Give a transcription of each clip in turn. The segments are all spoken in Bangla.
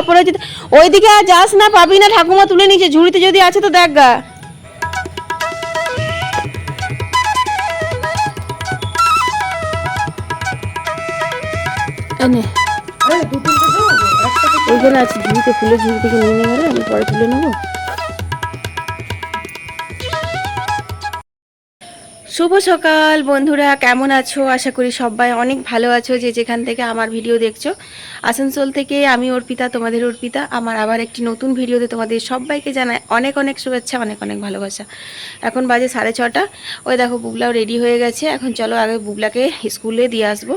অপরাজিত। ওইদিকে আর যাস না পাবি না ঠাকুমা তুলে নিচে ঝুড়িতে যদি আছে তো দেখ গা। ওইখানে আছে ঝুড়িতে ফুলের ঝুড়ি থেকে নিয়ে নিয়ে গেলে আমি পরে তুলে নেব। শুভ সকাল বন্ধুরা, কেমন আছো? আশা করি সবাই অনেক ভালো আছো যে যেখান থেকে আমার ভিডিও দেখছ। আসানসোল থেকে আমি অর্পিতা, তোমাদের অর্পিতা। আমার আবার একটি নতুন ভিডিওতে তোমাদের সবাইকে জানাই অনেক অনেক শুভেচ্ছা, অনেক অনেক ভালোবাসা। এখন বাজে সাড়ে ছটা। ওই দেখো, বুবলাও রেডি হয়ে গেছে। এখন চলো আগে বুবলাকে স্কুলে দিয়ে আসব।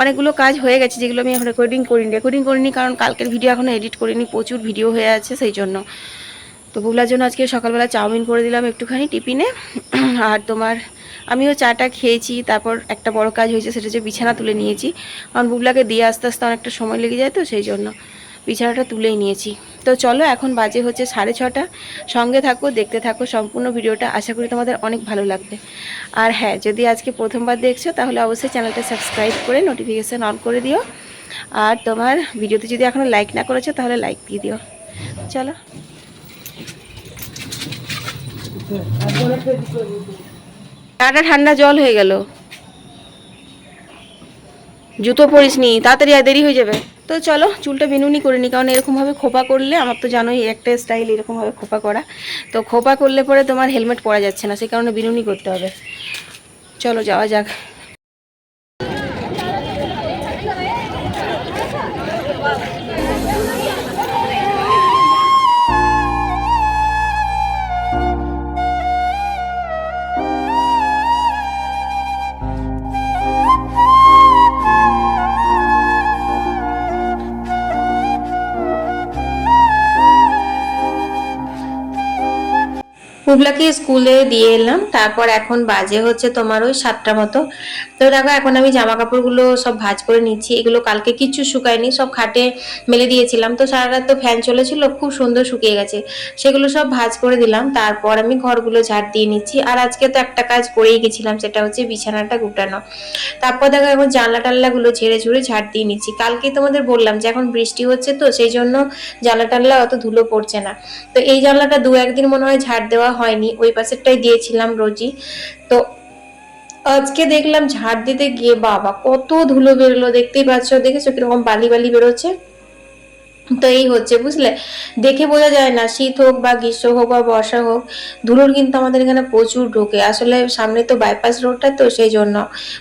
অনেকগুলো কাজ হয়ে গেছে যেগুলো আমি এখন রেকর্ডিং করিনি। রেকর্ডিং করিনি কারণ কালকের ভিডিও এখনও এডিট করিনি, প্রচুর ভিডিও হয়ে আছে সেই জন্য। তো বুবলার জন্য আজকে সকালবেলা চাউমিন করে দিলাম একটুখানি টিফিনে। আর তোমার আমিও চাটা খেয়েছি, তারপর একটা বড় কাজ হয়েছে, সেটা হচ্ছে বিছানা তুলে নিয়েছি। কারণ বুবলাকে দিয়ে আস্তে আস্তে অনেকটা সময় লেগে যায় তো, সেই জন্য বিছানাটা তুলেই নিয়েছি। তো চলো, এখন বাজে হচ্ছে সাড়ে ছটা। সঙ্গে থাকো, দেখতে থাকো সম্পূর্ণ ভিডিওটা। আশা করি তোমাদের অনেক ভালো লাগবে। আর হ্যাঁ যদি আজকে প্রথমবার দেখছ, তাহলে অবশ্যই চ্যানেলটা সাবস্ক্রাইব করে নোটিফিকেশান অন করে দিও। আর তোমার ভিডিওতে যদি এখনও লাইক না করেছ, তাহলে লাইক দিয়ে দিও। চলো। চাটা ঠান্ডা জল হয়ে গেল। জুতো পরিস নি, তাড়াতাড়ি আর দেরি হয়ে যাবে। তো চলো, চুলটা বিনুনি করে নি, কারণ এরকমভাবে খোপা করলে, আমার তো জানোই একটা স্টাইল এরকমভাবে খোপা করা। তো খোপা করলে পরে তোমার হেলমেট পরা যাচ্ছে না, সেই কারণে বিনুনি করতে হবে। চলো যাওয়া যাক। পুবলাকে স্কুলে দিয়ে এলাম। তারপর এখন বাজে হচ্ছে তোমার ওই সাতটা মতো। তো দেখো, এখন আমি জামা কাপড়গুলো সব ভাঁজ করে নিচ্ছি। এগুলো কালকে কিচ্ছু শুকায়নি, সব খাটে মেলে দিয়েছিলাম। তো সারা রাত তো ফ্যান চলেছিল, খুব সুন্দর শুকিয়ে গেছে। সেগুলো সব ভাঁজ করে দিলাম। তারপর আমি ঘরগুলো ঝাড় দিয়ে নিচ্ছি। আর আজকে তো একটা কাজ করেই গেছিলাম, সেটা হচ্ছে বিছানাটা গুটানো। তারপর দেখো, এখন জানলা টাল্লাগুলো ঝেড়ে ঝুড়ে ঝাড় দিয়ে নিচ্ছি। কালকেই তোমাদের বললাম যে এখন বৃষ্টি হচ্ছে তো, সেই জন্য জানলা টাল্লা অত ধুলো পড়ছে না। তো এই জানলাটা দু একদিন মনে হয় ঝাড় দেওয়া হয়নি, ওই পাশেরটাই দিয়েছিলাম রোজই। তো আজকে দেখলাম ঝাড় দিতে গিয়ে বাবা, কত ধুলো বেরোলো, দেখতেই পাচ্ছ, দেখেছ কীরকম বালি বালি বেরোচ্ছে? তো এই হচ্ছে, বুঝলে? দেখে বোঝা যায় না, শীত হোক বা গ্রীষ্ম হোক বা বর্ষা হোক, ধুলোর কিন্তু আমাদের এখানে প্রচুর ঢোকে। আসলে সামনে তো বাইপাস রোডটা তো সেই জন্য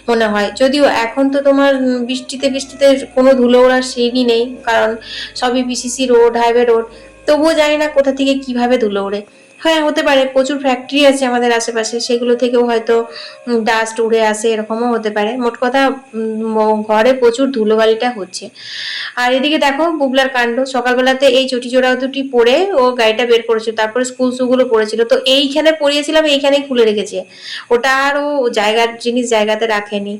মনে হয়। যদিও এখন তো তোমার বৃষ্টিতে বৃষ্টিতে কোনো ধুলো ওড়ার সিঁড়ি নেই, কারণ সবই বিসিসি রোড হাইওয়ে রোড তবুও জানি না কোথা থেকে কীভাবে ধুলো ওড়ে। হ্যাঁ হতে পারে। প্রচুর ফ্যাক্টরি আছে আমাদের আশেপাশে। সেগুলো থেকেও হয়তো ডাস্ট উড়ে আসে, এরকমও হতে পারে। মোট কথা ঘরে প্রচুর ধুলোবালিটা হচ্ছে। আর এদিকে দেখো, বুবলার কাণ্ড। সকালবেলাতে এই চটি জোড়া দুটি পরে ও গাড়িটা বের করেছিল। তারপরে স্কুল শুগুলো পড়েছিল। তো এইখানে পরিয়েছিলাম এইখানেই খুলে রেখেছে। ওটা আর ও জায়গার জিনিস জায়গাতে রাখেনি।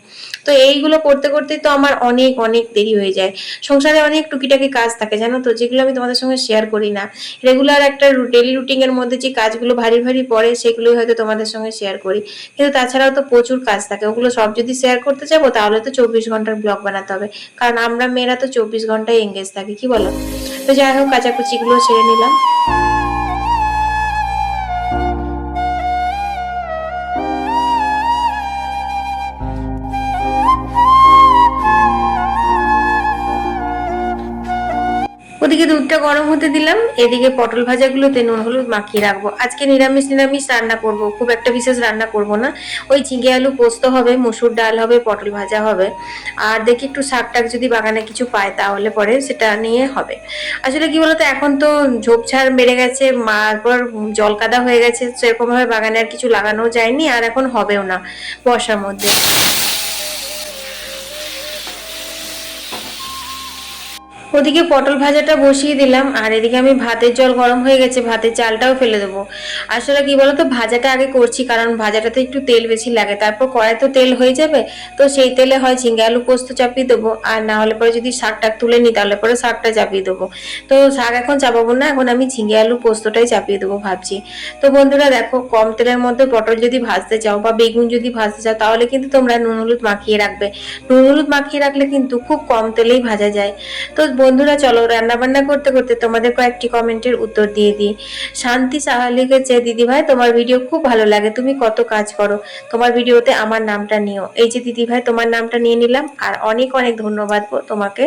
তো এইগুলো করতে করতে তো আমার অনেক অনেক দেরি হয়ে যায়। সংসারে অনেক টুকিটাকি কাজ থাকে, জানো তো? যেগুলো আমি তোমাদের সঙ্গে শেয়ার করি না। রেগুলার একটা ডেলি রুটিনের মধ্যে যে কাজগুলো ভারী ভারী পড়ে, সেগুলোই হয়তো তোমাদের সঙ্গে শেয়ার করি। কিন্তু তাছাড়াও তো প্রচুর কাজ থাকে। ওগুলো সব যদি শেয়ার করতে যাব তাহলে তো চব্বিশ ঘণ্টার ব্লগ বানাতে হবে। কারণ আমরা মেয়েরা তো চব্বিশ ঘন্টায় এঙ্গেজ থাকি, কি বলো? তো যাই হোক, কাচাকুচিগুলো ছেড়ে নিলাম। ওদিকে দুধটা গরম হতে দিলাম, এদিকে পটল ভাজাগুলোতে নুন, হলুদ মাখিয়ে রাখব। আজকে নিরামিষ নিরামিষ রান্না করব, খুব একটা বিশেষ রান্না করব না। ওই ঝিঙে আলু পোস্ত হবে, মুসুর ডাল হবে, পটল ভাজা হবে। আর দেখি একটু শাক টাক যদি বাগানে কিছু পায় তাহলে পরে সেটা নিয়ে হবে। আসলে কি বলতো, এখন তো ঝোপঝাড় বেড়ে গেছে তারপর জল কাদা হয়ে গেছে সেরকম ভাবে বাগানে আর কিছু লাগানো যায়নি, আর এখন হবেও না বর্ষার মধ্যে। ওদিকে পটল ভাজাটা বসিয়ে দিলাম, আর এদিকে আমি ভাতের জল গরম হয়ে গেছে, ভাতের চালটাও ফেলে দেবো। আসলে কি বলতো, ভাজাটা আগে করছি, কারণ ভাজাটাতে একটু তেল বেশি লাগে। তারপর কড়াই তো তেল হয়ে যাবে, তো সেই তেলে হয় ঝিঙ্গে আলু পোস্ত চাপিয়ে দেবো, আর না হলে পরে যদি শাকটা তুলে নিই, তাহলে পরে শাকটা চাপিয়ে দেবো। তো শাক এখন চাপাবো না, এখন আমি ঝিঙ্গে আলু পোস্তটাই চাপিয়ে দেবো ভাবছি। তো বন্ধুরা দেখো, কম তেলের মধ্যে পটল যদি ভাজতে চাও বা বেগুন যদি ভাজতে চাও, তাহলে কিন্তু তোমরা নুন হলুদ মাখিয়ে রাখবে। নুন হলুদ মাখিয়ে রাখলে কিন্তু খুব কম তেলেই ভাজা যায়। তো বন্ধুরা, চলো রান্নাবান্না করতে করতে তোমাদের কয়েকটি কমেন্টের উত্তর দিয়ে দিই। শান্তি সাহা লিখেছে দিদি ভাই, তোমার ভিডিও খুব ভালো লাগে, তুমি কত কাজ করো। তোমার ভিডিওতে আমার নামটা নিও। এই যে, দিদি ভাই, তোমার নামটা নিয়ে নিলাম আর অনেক অনেক ধন্যবাদ তোমাকে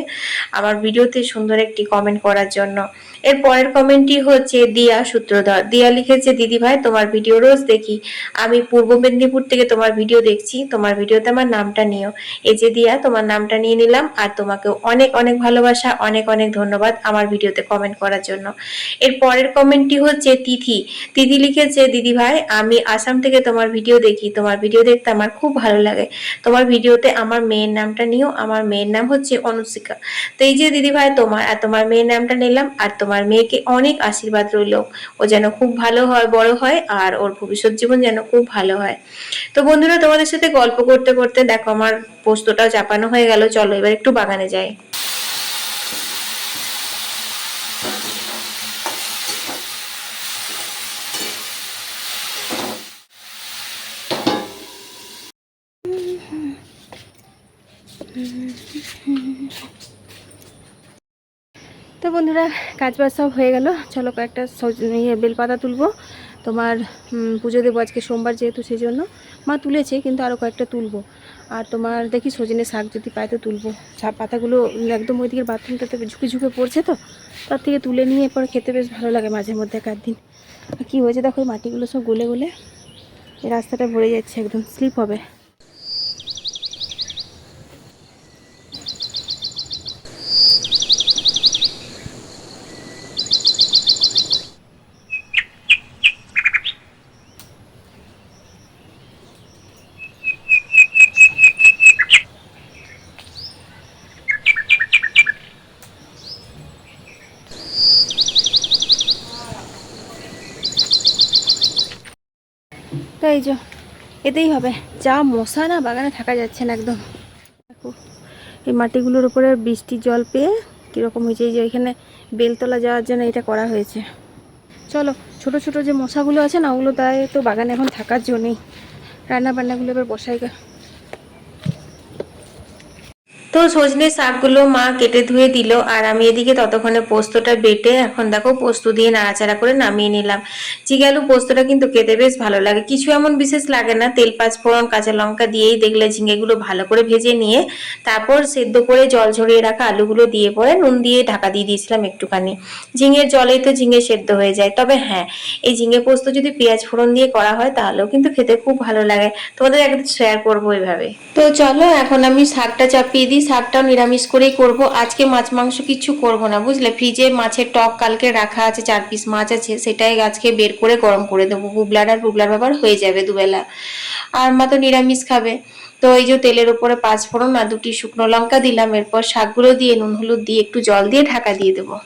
আমার ভিডিওতে সুন্দর একটি কমেন্ট করার জন্য। এর পরের কমেন্টটি হচ্ছে দিয়া সূত্রধর। দিয়া লিখেছে, দিদি ভাই, তোমার ভিডিও রোজ দেখি। আমি পূর্ব মেদিনীপুর থেকে তোমার ভিডিও দেখছি। তোমার ভিডিওতে আমার নামটা নিও। এই যে, দিয়া, তোমার নামটা নিয়ে নিলাম আর তোমাকেও অনেক অনেক ভালোবাসা অনেক অনেক ধন্যবাদ আমার ভিডিওতে কমেন্ট করার জন্য। এর পরের কমেন্টটি হচ্ছে তিথি। তিথি লিখেছে, দিদি ভাই, আমি আসাম থেকে তোমার ভিডিও দেখি। তোমার ভিডিও দেখতে আমার খুব ভালো লাগে। তোমার ভিডিওতে আমার মেয়ের নামটা নিও। আমার মেয়ের নাম হচ্ছে অনুশিকা। তো এই যে দিদি ভাই, তোমার আর তোমার মেয়ের নামটা নিলাম আর তোমার মেয়েকে অনেক আশীর্বাদ রইল। ও যেন খুব ভালো হয়, বড় হয় আর ওর ভবিষ্যৎ জীবন যেন খুব ভালো হয়। তো বন্ধুরা, তোমাদের সাথে গল্প করতে করতে দেখো, আমার পোস্তটাও চাপানো হয়ে গেল। চলো, এবার একটু বাগানে যাই। তো বন্ধুরা, কাজ বাজ সব হয়ে গেল। চলো কয়েকটা ইয়ে বেলপাতা তুলবো। তোমার পুজো দেবো আজকে সোমবার যেহেতু সেই জন্য মা তুলেছে, কিন্তু আরও কয়েকটা তুলবো। আর তোমার দেখি সজনে শাক যদি পায় তো তুলবো। পাতাগুলো একদম ওইদিকে বাথরুমটাতে ঝুঁকে ঝুঁকে পড়ছে তো। তার থেকে তুলে নিয়ে পরে খেতে বেশ ভালো লাগে মাঝে মধ্যে এক দিন। কী হয়েছে দেখো মাটিগুলো সব গলে গলে রাস্তাটা ভরে যাচ্ছে, একদম স্লিপ হবে। এই যে, এতেই হবে। যা মশা না বাগানে থাকা যাচ্ছে না একদম। দেখো, এই মাটিগুলোর উপরে বৃষ্টির জল পেয়ে কীরকম হয়েছে, এই যে এখানে বেলতলা যাওয়ার জন্য এটা করা হয়েছে। চলো, ছোট ছোট যে মশাগুলো আছে না, ওগুলো তাই তো বাগানে এখন থাকার জন্যই। রান্না বান্নাগুলো এবার বসাই তো সজনে শাকগুলো মা কেটে ধুয়ে দিল, আর আমি এদিকে ততক্ষণে পোস্তটা বেটে এখন দেখো পোস্ত দিয়ে নাড়াচাড়া করে নামিয়ে নিলাম। চিগালু পোস্তটা কিন্তু খেতে বেশ ভালো লাগে। কিছু এমন বিশেষ লাগে না, তেল পাঁচ ফোড়ন কাঁচা লঙ্কা দিয়েই দেখলে ঝিঙেগুলো ভালো করে ভেজে নিয়ে তারপর সেদ্ধ করে জল ঝরিয়ে রাখা আলুগুলো দিয়ে পরে নুন দিয়ে ঢাকা দিয়ে দিয়েছিলাম একটুখানি। ঝিঙের জলেই তো ঝিঙে সেদ্ধ হয়ে যায়। তবে হ্যাঁ এই ঝিঙে পোস্ত যদি পেঁয়াজ ফোড়ন দিয়ে করা হয় তাহলেও কিন্তু খেতে খুব ভালো লাগে। তোমাদের একদম শেয়ার করব এইভাবে তো চলো, এখন আমি শাকটা চাপিয়ে দিই। শাকটাও নিরামিষ করেই করব। আজকে মাছ মাংস কিছু করব না, বুঝলে? ফ্রিজে মাছের টক কালকে রাখা আছে, চার পিস মাছ আছে, সেটাই আজকে বের করে গরম করে দেবো। বুবলার আর বুবলার ব্যাপার হয়ে যাবে দুবেলা। আর মা তো নিরামিষ খাবে। তো এই যে তেলের উপরে পাঁচ ফোড়ন আর দুটি শুকনো লঙ্কা দিলাম, এরপর শাকগুলো দিয়ে, নুন হলুদ দিয়ে, একটু জল দিয়ে ঢাকা দিয়ে দেবো।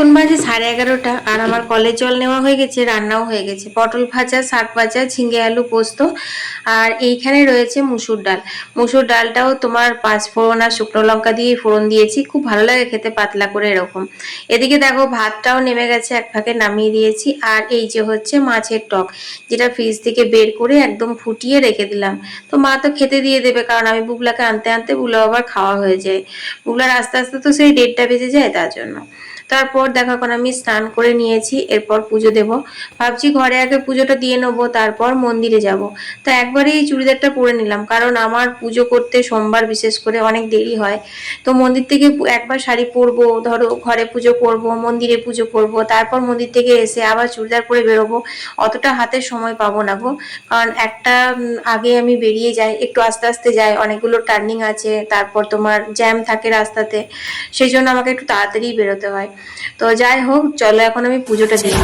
এখন বাজে সাড়ে এগারোটা আর আমার কলের জল নেওয়া হয়ে গেছে, রান্নাও হয়ে গেছে। পটল ভাজা, শাক ভাজা, ঝিঙে আলু পোস্ত আর এইখানে রয়েছে মুসুর ডাল। মুসুর ডালটাও তোমার পাঁচ ফোড়ন আর শুকনো লঙ্কা দিয়ে ফোড়ন দিয়েছি, খুব ভালো লাগে খেতে, পাতলা করে এরকম। এদিকে দেখো ভাতটাও নেমে গেছে, এক ফাঁকে নামিয়ে দিয়েছি আর এই যে হচ্ছে মাছের টক, যেটা ফ্রিজ থেকে বের করে একদম ফুটিয়ে রেখে দিলাম। তো মা তো খেতে দিয়ে দেবে, কারণ আমি বুগলাকে আনতে আনতে বুগলা আবার খাওয়া হয়ে যায়। বুগলার আস্তে আস্তে তো সেই ডেটটা বেজে যায় তার জন্য। তারপর দেখা করুন আমি স্নান করে নিয়েছি, এরপর পুজো দেব। ভাবছি ঘরে আগে পুজোটা দিয়ে নেব, তারপর মন্দিরে যাব। তা একবারে এই চুড়িদারটা পরে নিলাম, কারণ আমার পুজো করতে সোমবার বিশেষ করে অনেক দেরি হয়। তো মন্দির থেকে একবার শাড়ি পরবো, ধরো ঘরে পুজো করব, মন্দিরে পুজো করব, তারপর মন্দির থেকে এসে আবার চুড়িদার পরে বেরোবো, অতটা হাতে সময় পাবো না গো। কারণ একটা আগে আমি বেরিয়ে যাই, একটু আস্তে আস্তে যাই, অনেকগুলো টার্নিং আছে, তারপর তোমার জ্যাম থাকে রাস্তাতে, সেই জন্য আমাকে একটু তাড়াতাড়ি বেরোতে হয়। তো যাই হোক চলো এখন আমি পুজোটা দিই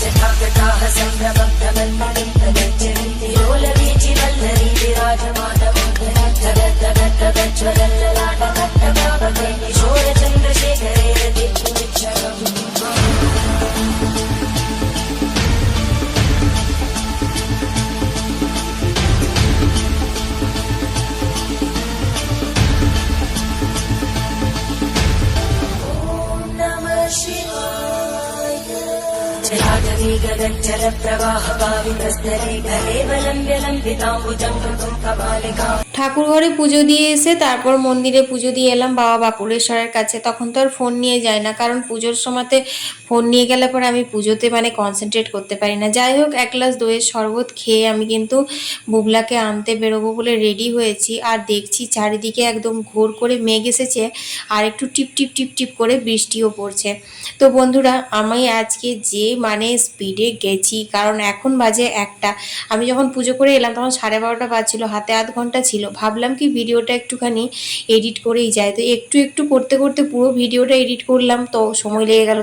जटाकटाः जलाटवीगगज्जलप्रवाहपावितस्तरे कलेवलम्ब्य लम्बिताम्बुजं कृतं कपालिका ঠাকুর ঘরে পুজো দিয়ে এসে তারপর মন্দিরে পুজো দিয়ে এলাম। বাবা বাকুড়েশ্বরের কাছে। তখন তো আর ফোন নিয়ে যায় না। কারণ পুজোর সময়তে ফোন নিয়ে গেলে পরে আমি পুজোতে মানে কনসেন্ট্রেট করতে পারি না। যাই হোক, এক গ্লাস দইয়ের শরবত খেয়ে আমি কিন্তু বুবলাকে আনতে বেরোবো বলে রেডি হয়েছি। আর দেখছি চারিদিকে একদম ঘোর করে মেঘ এসেছে আর একটু টিপ টিপ টিপ টিপ করে বৃষ্টিও পড়ছে। তো বন্ধুরা, আমি আজকে যে মানে স্পিডে গেছি, কারণ এখন বাজে একটা। আমি যখন পুজো করে এলাম, তখন সাড়ে বারোটা বাজছিল। হাতে আধ ঘণ্টা ছিল। ভাবলাম কি ভিডিওটা একটুখানি এডিট করেই যায়। তো একটু একটু করতে করতে পুরো ভিডিওটা এডিট করলাম, তো সময় লেগে গেল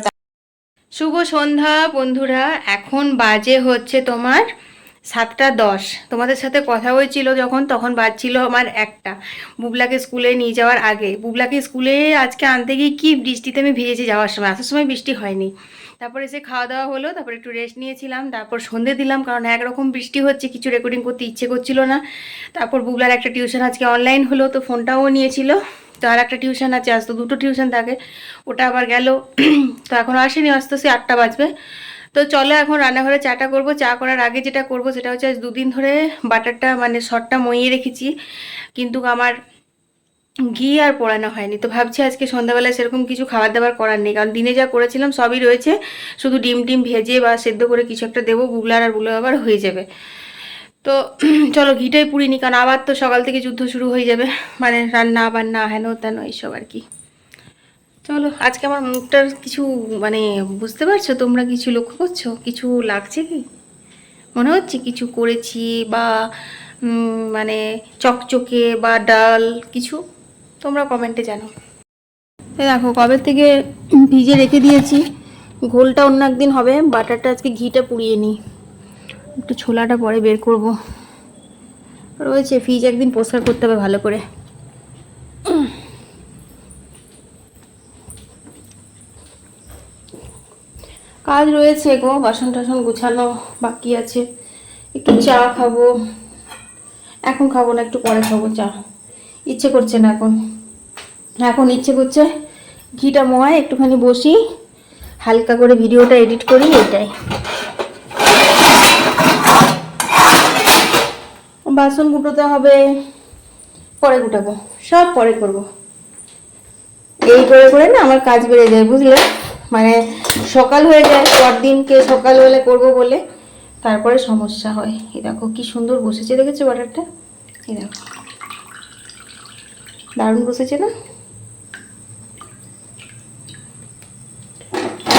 শুভ সন্ধ্যা বন্ধুরা, এখন বাজে হচ্ছে তোমার সাতটা দশ। তোমাদের সাথে কথা হয়েছিল যখন, তখন বাজছিল আমার একটা। বুবলাকে স্কুলে নিয়ে যাওয়ার আগে। বুবলাকে স্কুলে আজকে আনতে গিয়ে কি বৃষ্টিতে আমি ভিজেছি যাওয়ার সময়। আসার সময় বৃষ্টি হয়নি। তারপর এসে খাওয়া দাওয়া হলো, তারপর একটু রেস্ট নিয়েছিলাম, তারপর সন্ধে দিলাম, কারণ একরকম বৃষ্টি হচ্ছে, কিছু রেকর্ডিং করতে ইচ্ছে করছিল না। তারপর বুবলার একটা টিউশন আজকে অনলাইন হলো, তো ফোনটাও নিয়েছিল। তো আর একটা টিউশন আছে, আজ তো দুটো টিউশন থাকে। ওটা আবার গেল। তো এখন আসেনি আস্তে আস্তে আটটা বাজবে। তো চলো এখন রান্নাঘরে চাটা করব। চা করার আগে যেটা করব সেটা হচ্ছে আজ দুদিন ধরে বাটারটা মানে শটটা মইয়ে রেখেছি। কিন্তু আমার ঘি আর পোড়ানো হয়নি। তো ভাবছি আজকে সন্ধ্যাবেলায় সেরকম কিছু খাবার দাবার করার নেই। কারণ দিনে যা করেছিলাম সবই রয়েছে। শুধু ডিম টিম ভেজে বা সেদ্ধ করে কিছু একটা দেবো বুগলার আর বুলো আবার হয়ে যাবে। তো চলো ঘিটাই পুড়িনি, কারণ আবার তো সকাল থেকে যুদ্ধ শুরু হয়ে যাবে। মানে রান্না বান্না হেন তেন এইসব আর কি। চলো, আজকে আমার মুখটার কিছু মানে বুঝতে পারছ? তোমরা কিছু লক্ষ্য করছ? কিছু লাগছে কি? মনে হচ্ছে কিছু করেছি বা মানে চকচকে বা ডাল, কিছু? তোমরা কমেন্টে জানো। দেখো, কবে থেকে ভিজে রেখে দিয়েছি? ঘোলটা অন্য একদিন হবে, বাটারটা আজকে ঘিটা পুড়িয়ে নিই। একটু ছোলাটা পরে বের করব। রয়েছে, ফ্রিজ একদিন পরিষ্কার করতে হবে ভালো করে। কাজ রয়েছে গো, বাসন টাসন গুছানো বাকি আছে। একটু চা খাব। এখন খাব না, একটু পরে খাব চা। ইচ্ছে করছে না এখন। এখন ইচ্ছে করছে ঘিটা মোয়ায় একটুখানি বসি, হালকা করে ভিডিওটা এডিট করি এটাই বাসন গুটোতে হবে, পরে গুটাবো, সব পরে করব। এই করে করে না আমার কাজ বেড়ে যায়, বুঝলে? মানে সকাল হয়ে যায়, পরদিনকে সকালবেলা করব বলে। তারপরে সমস্যা হয়। এই দেখো কি সুন্দর বসেছে, দেখেছ বাটারটা? এই দেখো। দারুণ বসেছে না?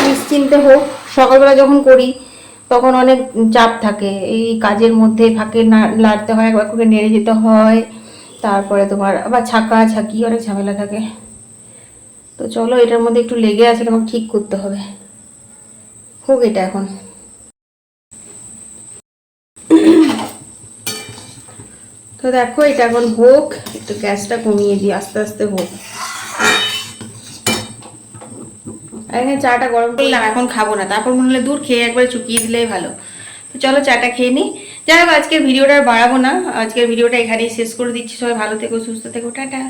নিশ্চিন্তে হোক, সকালবেলা যখন করি, তখন অনেক চাপ থাকে। এই কাজের মধ্যে ফাঁকে না লাড়তে হয়, একবার করে নেড়ে যেতে হয়। তারপরে তোমার আবার ছাকা, ছাকি, অনেক ঝামেলা থাকে। তো চলো, এটার মধ্যে একটু লেগে আছে, তোমাকে ঠিক করতে হবে। হোক এটা এখন। তো দেখো, এটা এখন হোক, একটু গ্যাসটা কমিয়ে দিই, আস্তে আস্তে হোক। এখানে চাটা গরম করলাম এখন খাব না। তারপর মনে হলে দূর, খেয়ে একবার চুকিয়ে দিলেই ভালো। তো চলো, চাটা খেয়ে নিই। যাই হোক, আজকের ভিডিওটা বাড়াবো না। আজকের ভিডিওটা এখানেই শেষ করে দিচ্ছি। সবাই ভালো থেকো, সুস্থ থেকো, টাটা।